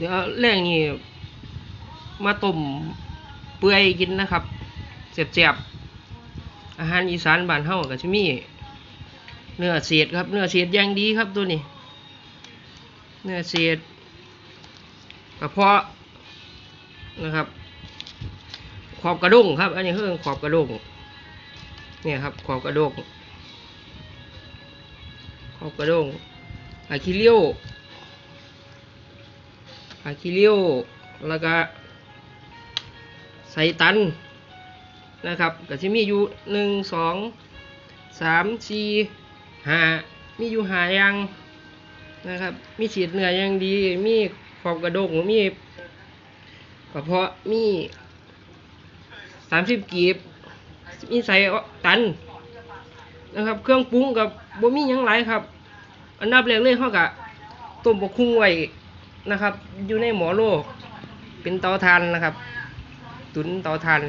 เดี๋ยวแรงนี่มาต้มเปื่อยกินนะครับเจ็บๆอาหารอีสานบ้านเฮาก็จะมีเนื้อเศษครับ เนื้อเศษอย่างดีครับตัวนี้ เนื้อเศษกระเพาะนะครับ ขอบกระด้งครับ อันนี้คือขอบกระด้งเนี่ยครับ ขอบกระด้งขอบกระด้งอะคิเลียว อะคิเลียวแล้วก็ใส่ตันนะครับก็จะมีอยู่หนึ่งสองสามสี่ห้ามีอยู่หายางนะครับ มีฉีดเหนือย่างดี มีขอบกระด้งมีกระเพาะมีสามสิบกีบ มีใส่ตันนะครับ เครื่องปรุงกับบ่มียังหลครับ อันดับแรกเลยเขากะต้มบกคุ้งไว้ นะครับ อยู่ในหมอโลเป็นเตาถ่านนะครับ ตุนเตาถ่าน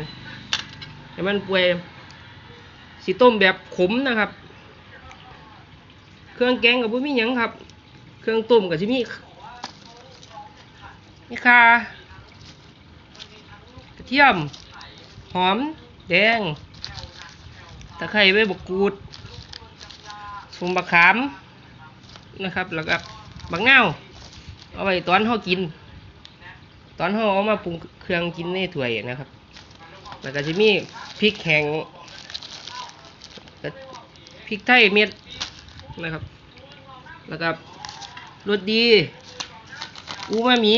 ให้มันเปื่อยสีต้มแบบขมนะครับ เครื่องแกงกับบ่มีหยังครับ เครื่องต้มกับที่มีมีข่ากระเทียม หอม แดง ตะไคร้ใบบกกูดสมบักขามนะครับ แล้วก็บักเน่า เอาไว้ตอนเขากิน ตอนเขาเอามาปรุงเครื่องกินในถ้วยนะครับ แล้วก็จะมีพริกแห้งพริกไทยเม็ดนะครับ แล้วก็รสดี อูมามิ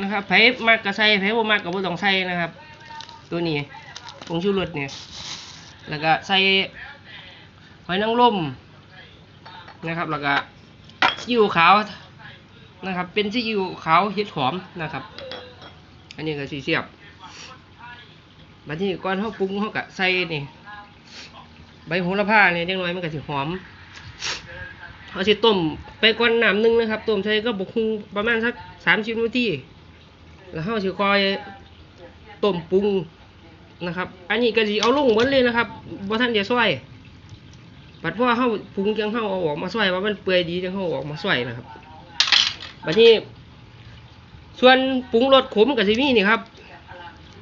นะครับไผมากกระใส่ไผบ่มากกระบ่ต้องใส่นะครับ ตัวนี้ผงชูรสเนี่ย แล้วก็ใส่หอยนางรมนะครับ แล้วก็ซีอิ๊วขาว นะครับ เป็นซีอิ๊วขาวเห็ดหอมนะครับ อันนี้ก็สีเสียบบัดนี้ก่อนเขาปรุงเขาก็ใส่นี่ใบโหระพาเนี่ยจังน้อยมันก็สิหอมเขาสิต้มไปก่อนน้ำหนึงนะครับต้มใส่ก็บกคุงประมาณสักสามสิบนาทีแล้วเขาสิคอยต้มปรุงนะครับ อันนี้ก็สิเอาลงหมดเลยนะครับบ่ท่านจะซอยบัดเพราะว่าเฮาปรุงจังเฮาเอาออกมาซอยว่ามันเปื่อยดีจังเฮาอาออกมาซอยนะครับ บัดนี้ ส่วนปรุงรสขมก็สิมีนี่ครับ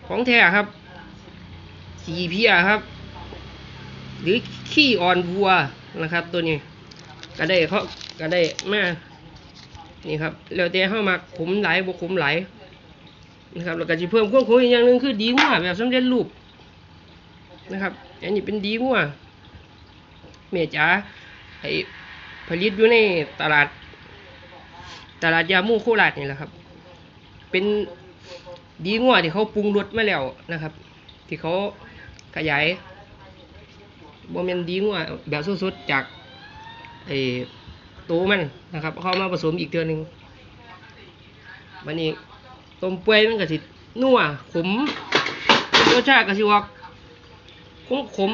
ของแท้ครับ สีเพียครับ หรือขี้อ่อนวัวนะครับ ตัวนี้ ก็ได้เขาก็ได้มานี่ครับแล้วแต่เฮามักขมไหลายบ่ขมหลายนะครับแล้วก็จะเพิ่มความขมอีกอย่างหนึ่งคือดีงัวแบบสำเร็จรูปนะครับ อันนี้เป็นดีงัวเมียจ๋าให้ผลิตอยู่ในตลาด ตลาดยามูโคราชนี่แหละครับ เป็นดีงัวที่เขาปรุงรสมาแล้วนะครับ ที่เขาขยายบ่แม่นดีงัวแบบสดๆจากไอ้ตัวมันนะครับเขามาผสมอีกเทือหนึงวันนี้ต้มเปื่อยมันก็สินัวขมรสชาติก็สิออกขมขม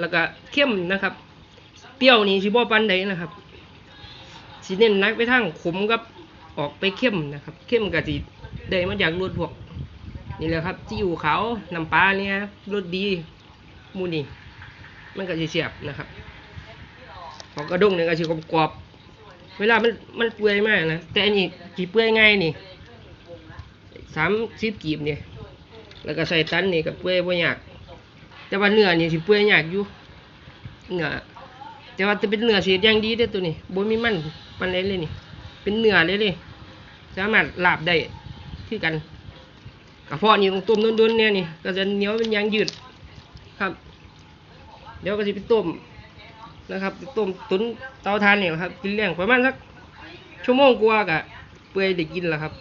แล้วก็เข้มนะครับ เปรี้ยวนี่สิบ่ปานใดนะครับสิเน้นนักไปทางขมกับ ออกไปเข้มนะครับ เข้มก็สิได้มาจากรสพวก นี่แหละครับซีอิ๊วขาน้ำปลาเนี่ยรสดีมูนี่มันก็สิเสียบนะครับของกระด้งเนี่ยก็สิกรอบเวลามันมันเปื่อยมากนะแต่อันนี้สิเปื่อยง่ายนี่สามสิบกีบเนี่ยแล้วก็ใส่ตันนี่กับเปื่อยบ่ยากแต่ว่าเนื้อนี่สิเปื่อยยากอยู่เนื้อแต่ว่าจะเป็นเนื้อสียอย่างดีเด้อตัวนี้บ่มีมันปานใดเลยนี่ เป็นเนื้อเลยเลยสามารถลาบได้ที่กันกระเพาะนี่ต้องต้มดุนๆเนี่ยนี่ก็จะเหนียวเป็นยางยืดครับ เดี๋ยวก็จะไปต้มนะครับต้มตุนเตาถ่านนี่แหละครับกินเลี้ยงประมาณสักชั่วโมงกว่ากะเปื่อยได้กินแล้วครับ